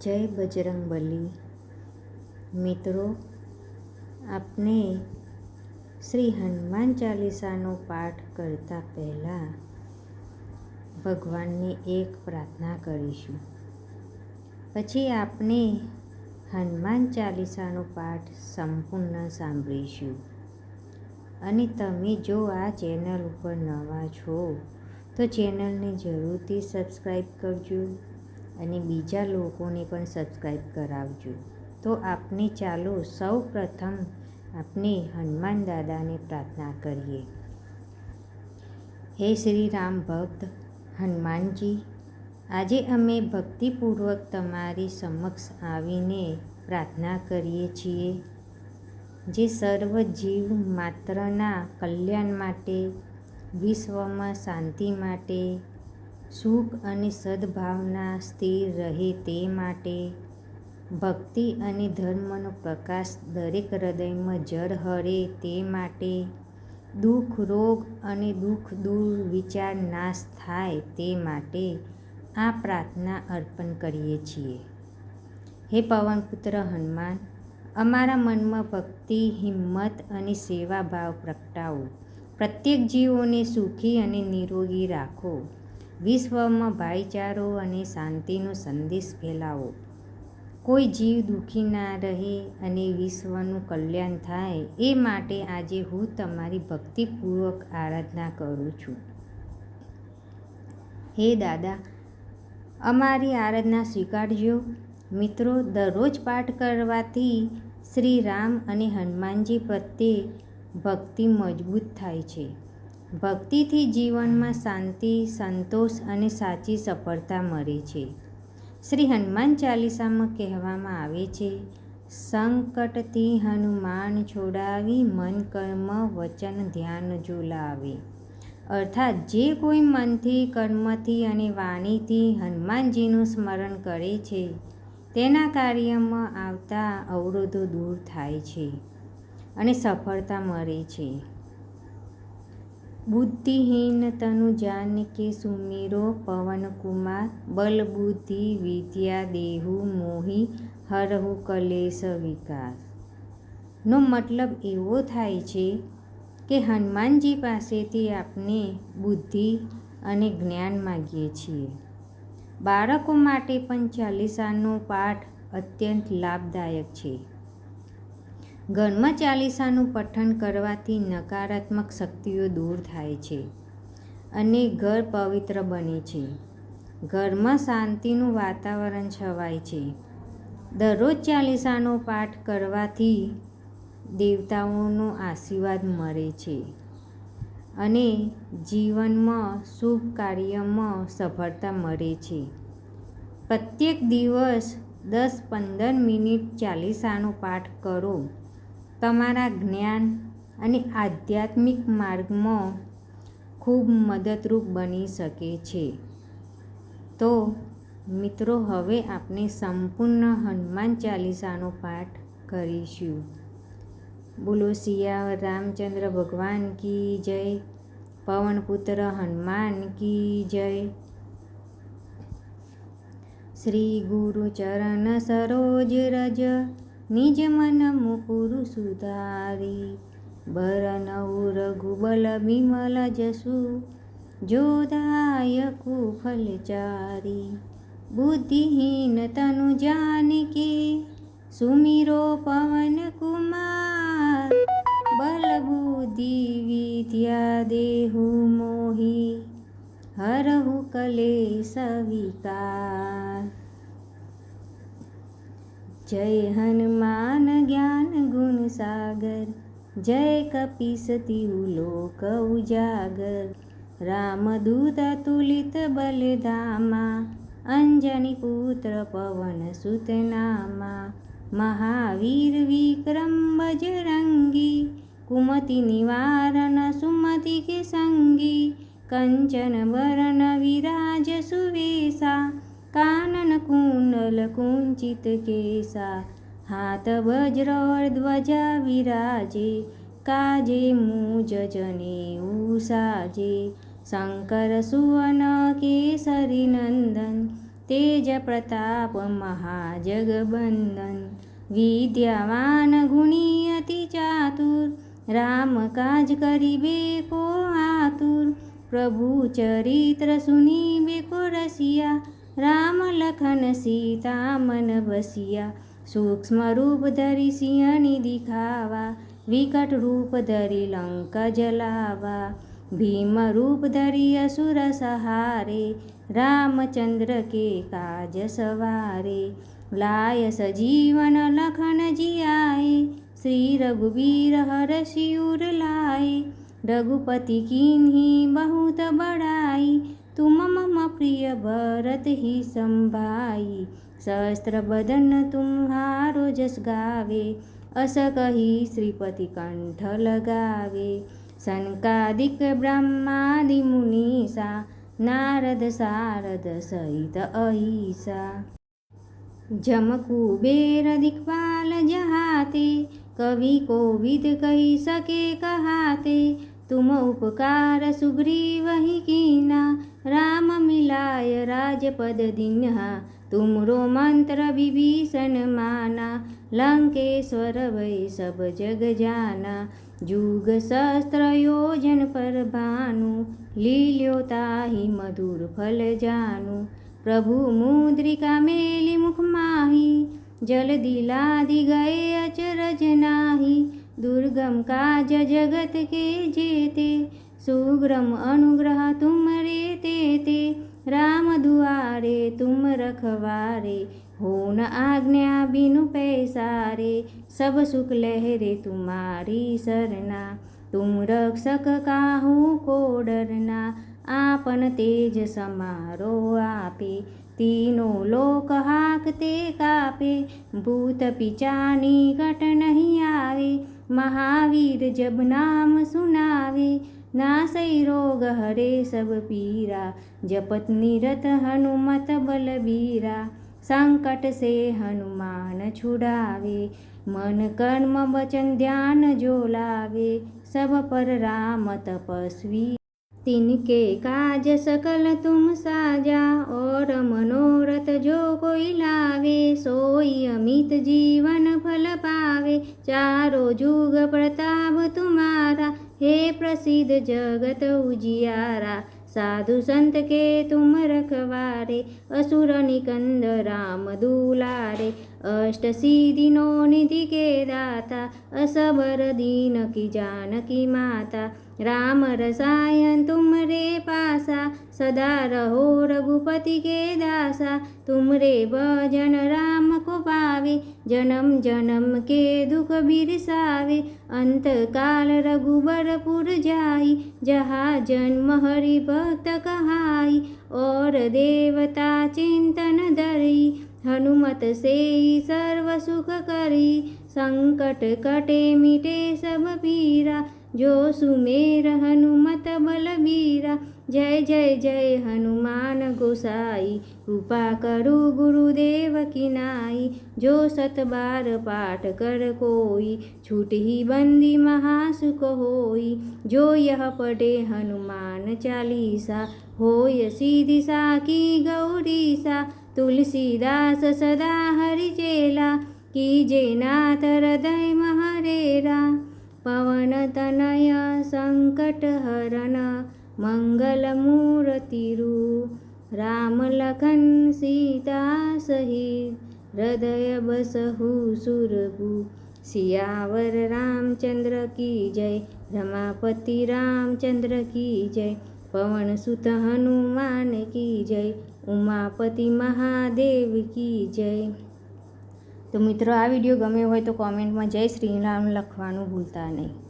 જય બજરંગબલી મિત્રો, આપને શ્રી હનુમાન ચાલીસાનો પાઠ કરતા પહેલાં ભગવાનને એક પ્રાર્થના કરીશું. પછી આપણે હનુમાન ચાલીસાનો પાઠ સંપૂર્ણ સાંભળીશું. અને તમે જો આ ચેનલ ઉપર નવા છો, તો ચેનલને જરૂરથી સબસ્ક્રાઈબ કરજો. અને બીજા લોકોને પણ સબસ્ક્રાઈબ કરાવજો. તો આપને ચાલો સૌ પ્રથમ આપણે હનુમાન દાદાને પ્રાર્થના કરીએ. હે શ્રી રામ ભક્ત હનુમાનજી, આજે અમે ભક્તિપૂર્વક તમારી સમક્ષ આવીને પ્રાર્થના કરીએ છીએ જે સર્વ જીવ માત્રના કલ્યાણ માટે, વિશ્વમાં શાંતિ માટે સુખ અને સદભાવના સ્થિર રહે તે માટે ભક્તિ અને ધર્મનો પ્રકાશ દરેક હૃદયમાં જળ હરે તે માટે દુઃખ, રોગ અને દુઃખ દૂર વિચાર નાશ થાય તે માટે આ પ્રાર્થના અર્પણ કરીએ છીએ. હે પવનપુત્ર હનુમાન, અમારા મનમાં ભક્તિ, હિંમત અને સેવા ભાવ પ્રગટાવો. પ્રત્યેક જીવોને સુખી અને નિરોગી રાખો. વિશ્વમાં ભાઈચારો અને શાંતિનો સંદેશ ફેલાવો. કોઈ જીવ દુઃખી ના રહે અને વિશ્વનું કલ્યાણ થાય, એ માટે આજે હું તમારી ભક્તિપૂર્વક આરાધના કરું છું. હે દાદા, અમારી આરાધના સ્વીકારજો. મિત્રો, દરરોજ પાઠ કરવાથી શ્રી રામ અને હનુમાનજી પ્રત્યે ભક્તિ મજબૂત થાય છે. ભક્તિથી જીવનમાં શાંતિ, સંતોષ અને સાચી સફળતા મળે છે. શ્રી હનુમાન ચાલીસામાં કહેવામાં આવે છે, સંકટથી હનુમાન છોડાવી મન કર્મ વચન ધ્યાન જો અર્થાત જે કોઈ મનથી, કર્મથી અને વાણીથી હનુમાનજીનું સ્મરણ કરે છે, તેના કાર્યમાં આવતા અવરોધો દૂર થાય છે અને સફળતા મળે છે. બુદ્ધિહીન તનુ જાન કે સુમીરો પવનકુમાર બલબુદ્ધિ, વિદ્યા, દેહુ, મોહી, હરહુ, કલેશ, વિકાર. નો મતલબ એવો થાય છે કે હનુમાનજી પાસેથી આપણે બુદ્ધિ અને જ્ઞાન માગીએ છીએ. બાળકો માટે પણ ચાલીસાનો પાઠ અત્યંત લાભદાયક છે. ઘરમાં ચાલીસાનું પઠન કરવાથી નકારાત્મક શક્તિઓ દૂર થાય છે અને ઘર પવિત્ર બને છે. ઘરમાં શાંતિનું વાતાવરણ છવાય છે. દરરોજ ચાલીસાનો પાઠ કરવાથી દેવતાઓનો આશીર્વાદ મળે છે અને જીવનમાં શુભ કાર્યમાં સફળતા મળે છે. પ્રત્યેક દિવસ દસ પંદર મિનિટ ચાલીસાનો પાઠ કરો. તમારા જ્ઞાન અને આધ્યાત્મિક માર્ગમાં ખૂબ મદદરૂપ બની શકે છે. તો મિત્રો, હવે આપણે સંપૂર્ણ હનુમાન ચાલીસાનો પાઠ કરીશું. બોલો સિયા રામચંદ્ર ભગવાન કી જય? પવનપુત્ર હનુમાન કી જય? શ્રી ગુરુ ચરણ સરોજ રજ નિજ મન મુકુરુ સુધારી. બરનઉ રઘુબલ વિમલ જસુ જોદાયકુ ફલચારી બુદ્ધિહીન તનુ જાનકી, સુમિરો પવન કુમાર. બલ બુદ્ધિ વિદ્યા દેહુ મોહી, હરહુ કલે વિકાર. जय हनुमान ज्ञान गुण सागर जय कपिशति लोक उजागर। रामदूत तुलित बलदामा अञ्जनी पुत्र पवन सुतनामा महावीर विक्रम बजरङ्गी कुमति निवारण सुमति के सङ्गी कञ्चन वरण विराज कुंडल कुंचित केसा. हात वज्र ध्वजा विराजे. काजे मुज जने उसाजे शंकर सुवन केसरी नंदन. तेज प्रताप महाजगबंदन. विद्यावान गुणी अति चातुर. राम काज करिबे को आतुर. प्रभु चरित्र सुनिबे को रसिया. રામ લખન સીતા મન બસિયા સૂક્ષ્મ રૂપ ધરી સિંહની દિખાવા વિકટ રૂપ ધરી લંકા જલાવા ભીમ રૂપ ધરી અસુર સહારે રામચંદ્ર કે કાજ સવારે લાય સજીવન લખન જીઆએ શ્રી રઘુવીર હરષિયુર લાય रघुपति कीन्ही बहुत बड़ाई तुम मम प्रिय भरत ही संभाई। सहस्त्र बदन तुम्हारो जस गावे, अस कही श्रीपति कंठ लगावे। सनकादिक ब्रह्मादि मुनीसा, नारद सारद सहित अहिसा। जम कुबेर दिक्पाल जहाते, कवि कोविद कही सके कहाते। तुम उपकार सुग्रीव ही कीना લાય રાજપદ દિન્હા તુમરો મંત્ર વિભીષણ માના લંકેશ્વર વૈ સબ જગ જાના જુગ શસ્ત્ર યોજન પર ભાનું લીલ્યો તાહી મધુર ફલ જાનું પ્રભુ મુદ્રિકા મેલી મુખ માહી જલદી લાદી ગયે અચરજ નાહી દુર્ગમ કાજ જગત કે જેતે સુગ્રમ અનુગ્રહ તુમરે તે તે ते राम दुआरे तुम रखवारे हो न आज्ञा बिनु पैसारे सब सुख लहरे तुम्हारी सरना तुम रक्षक काहू को डरना आपन तेज समारो आपे तीनों लोक हाकते कापे भूत पिचानी कट नहीं आवे महावीर जब नाम सुनावे नासई रोग हरे सब पीरा जपत निरत हनुमत बलबीरा संकट से हनुमान छुड़ावे मन कर्म वचन ध्यान जो लावे सब पर राम तपस्वी तिनके काज सकल तुम साजा और मनोरथ जो कोई लावे सोई अमित जीवन फल पावे चारो जुग प्रताप तुम्हारा હે પ્રસિદ્ધ જગત ઉજિયારા સાધુ સંત કે તુમ રખવારે અસુર નિકંદ રામ દુલારે અષ્ટસિદ્ધિનો નિધિ કે દાતા અસબર દીન કી જાનકી માતા રામ રસાયન તુમ રે પાસા સદા રહો રઘુપતિ કે દાસા તુમ રે ભજન રામ કો પાવે જનમ જનમ કે દુઃખ બિરસાવે અંતકાલ રઘુબરપુર જાઈ જહા જન્મ હરિભક્ત કહાઈ ઓર દેવતા ચિંતન ધરી હનુમત સે સર્વ સુખ કરી સંકટ કટે મીટે સબ પીરા જો સુમેર હનુમત બલબીરા જય જય જય હનુમાન ગોસાઈ કૃપા કરું ગુરુદેવ કિનાઈ જો સતબાર પાઠ કર કોઈ છૂટહી બંદી મહાસુખ હોય જો યહ પઢે હનુમાન ચાલીસા હોય સીધી સાકી ગૌરીસા की तुलसीदास सदा हरि चेला कीजे नाथ हृदय महरेरा पवन तनय संकट हरण मंगलमूर्तिरु राम लखन सीता सहित हृदय बसहु सुरभु। सियावर रामचंद्र की जय रमापति रामचंद्र की जय। पवन सुत हनुमान की जय ઉમાપતિ મહાદેવ કી જય. તો મિત્રો, આ વીડિયો ગમ્યો હોય તો કોમેન્ટમાં જય શ્રીરામ લખવાનું ભૂલતા નહીં.